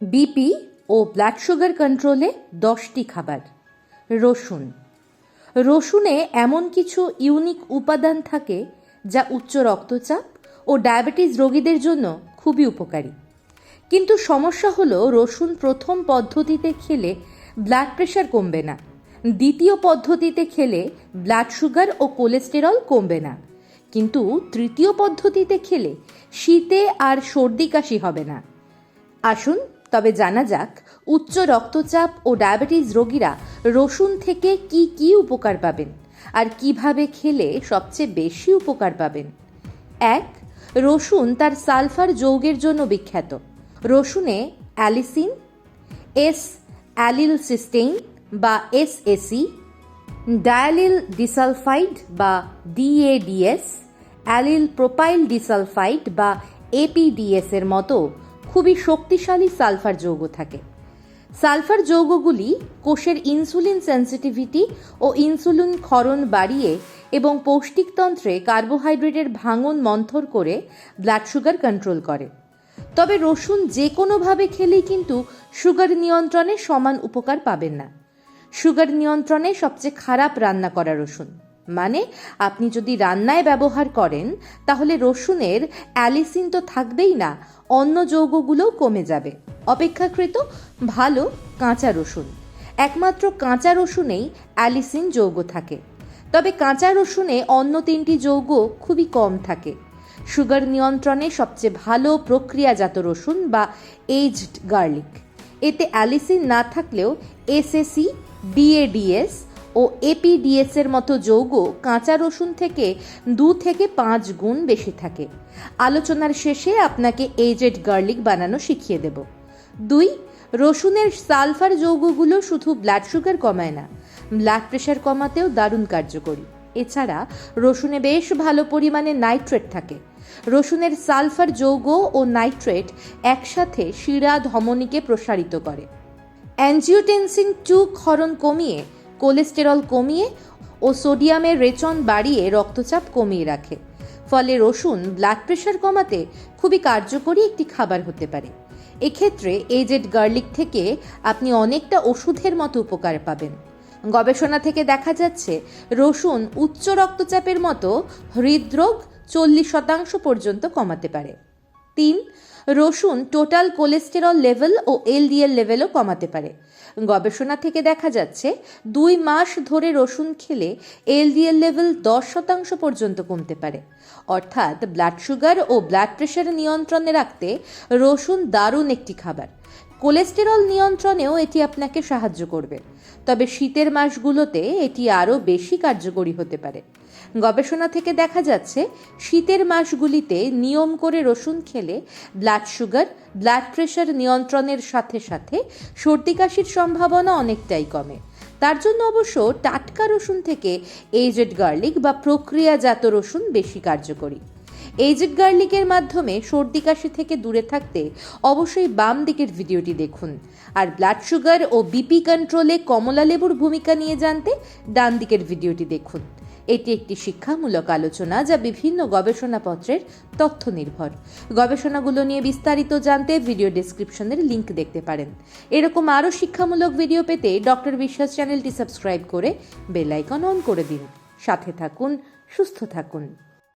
BP ও blood sugar কন্ট্রোলে দশটি খাবার। রসুন। রসুনে এমন কিছু ইউনিক উপাদান থাকে যা উচ্চ রক্তচাপ ও ডায়াবেটিস রোগীদের জন্য খুবই উপকারী। কিন্তু সমস্যা হলো রসুন প্রথম পদ্ধতিতে খেলে ব্লাড প্রেশার কমবে না। দ্বিতীয় পদ্ধতিতে খেলে ব্লাড সুগার ও কোলেস্টেরল কমবে না। কিন্তু তৃতীয় পদ্ধতিতে খেলে শীতে আর সর্দি কাশি হবে না। আসুন তবে জানা যাক, উচ্চ রক্তচাপ ও ডায়াবেটিস রোগীরা রসুন থেকে কি কি উপকার পাবেন আর কীভাবে খেলে সবচেয়ে বেশি উপকার পাবেন। এক, রসুন তার সালফার যৌগের জন্য বিখ্যাত। রসুনে অ্যালিসিন, এস অ্যালিল সিস্টেইন বা এসএসি ডায়ালিল ডিসালফাইড বা ডিএডিএস অ্যালিল প্রোপাইল ডিসালফাইড বা এপিডিএস এর মতো খুবই শক্তিশালী সালফার যৌগ থাকে। সালফার যৌগগুলি কোষের ইনসুলিন সেন্সিটিভিটি ও ইনসুলিন ক্ষরণ বাড়িয়ে এবং পৌষ্টিকতন্ত্রে কার্বোহাইড্রেটের ভাঙন মন্থর করে ব্লাড সুগার কন্ট্রোল করে। তবে রসুন যে কোনোভাবে খেলেই কিন্তু সুগার নিয়ন্ত্রণে সমান উপকার পাবেন না। সুগার নিয়ন্ত্রণে সবচেয়ে খারাপ রান্না করা রসুন। মানে আপনি যদি রান্নায় ব্যবহার করেন, তাহলে রসুনের অ্যালিসিন তো থাকবেই না, অন্য যৌগগুলোও কমে যাবে। অপেক্ষাকৃত ভালো কাঁচা রসুন। একমাত্র কাঁচা রসুনেই অ্যালিসিন যৌগ থাকে। তবে কাঁচা রসুনে অন্য তিনটি যৌগ খুবই কম থাকে। সুগার নিয়ন্ত্রণে সবচেয়ে ভালো প্রক্রিয়াজাত রসুন বা এইজড গার্লিক। এতে অ্যালিসিন না থাকলেও এসএসি ডিএডিএস ও এপিডিএস এর মতো যৌগ কাঁচা রসুন থেকে দু থেকে পাঁচ গুণ বেশি থাকে। আলোচনার শেষে আপনাকে এজেড গার্লিক বানানো শিখিয়ে দেব। দুই, রসুনের সালফার যৌগগুলো শুধু ব্লাড সুগার কমায় না ব্লাড প্রেশার কমাতেও দারুণ কার্যকরী। এছাড়া রসুনে বেশ ভালো পরিমাণে নাইট্রেট থাকে। রসুনের সালফার যৌগ ও নাইট্রেট একসাথে শিরা ধমনীকে প্রসারিত করে। অ্যাঞ্জিওটেনসিন টু ক্ষরণ কমিয়ে কোলেস্টেরল কমিয়ে ও সোডিয়ামের রেচন বাড়িয়ে রক্তচাপ কমিয়ে রাখে। ফলে রসুন ব্লাড প্রেশার কমাতে খুবই কার্যকরী একটি খাবার হতে পারে। এক্ষেত্রে এজেড গার্লিক থেকে আপনি অনেকটা ওষুধের মতো উপকার পাবেন। গবেষণা থেকে দেখা যাচ্ছে, রসুন উচ্চ রক্তচাপের মতো হৃদরোগ চল্লিশ শতাংশ পর্যন্ত কমাতে পারে। তিন, রসুন টোটাল কোলেস্টেরল লেভেল ও এলডিএল লেভেলও কমাতে পারে। গবেষণা থেকে দেখা যাচ্ছে, দুই মাস ধরে রসুন খেলে এলডিএল লেভেল দশ শতাংশ পর্যন্ত কমতে পারে। অর্থাৎ ব্লাড সুগার ও ব্লাড প্রেশার নিয়ন্ত্রণে রাখতে রসুন দারুণ একটি খাবার। কোলেস্টেরল নিয়ন্ত্রণেও এটি আপনাকে সাহায্য করবে। তবে শীতের মাসগুলোতে এটি আরও বেশি কার্যকরী হতে পারে। গবেষণা থেকে দেখা যাচ্ছে, শীতের মাসগুলিতে নিয়ম করে রসুন খেলে ব্লাড সুগার ব্লাড প্রেশার নিয়ন্ত্রণের সাথে সাথে সর্দি কাশির সম্ভাবনা অনেকটাই কমে। তার জন্য অবশ্য টাটকা রসুন থেকে এজেড গার্লিক বা প্রক্রিয়াজাত রসুন বেশি কার্যকরী। এজেড গার্লিকের মাধ্যমে সর্দি কাশি থেকে দূরে থাকতে অবশ্যই বাম দিকের ভিডিওটি দেখুন। আর ব্লাড সুগার ও বিপি কন্ট্রোলে কমলা লেবুর ভূমিকা নিয়ে জানতে ডান দিকের ভিডিওটি দেখুন। এটি একটি শিক্ষামূলক আলোচনা যা বিভিন্ন গবেষণাপত্রের তথ্য নির্ভর গবেষণাগুলো নিয়ে বিস্তারিত জানতে ভিডিও ডেসক্রিপশনের লিংক দেখতে পারেন। এরকম আরও শিক্ষামূলক ভিডিও পেতে ডক্টর বিশ্বাস চ্যানেলটি সাবস্ক্রাইব করে বেল আইকন অন করে দিন। সাথে থাকুন, সুস্থ থাকুন।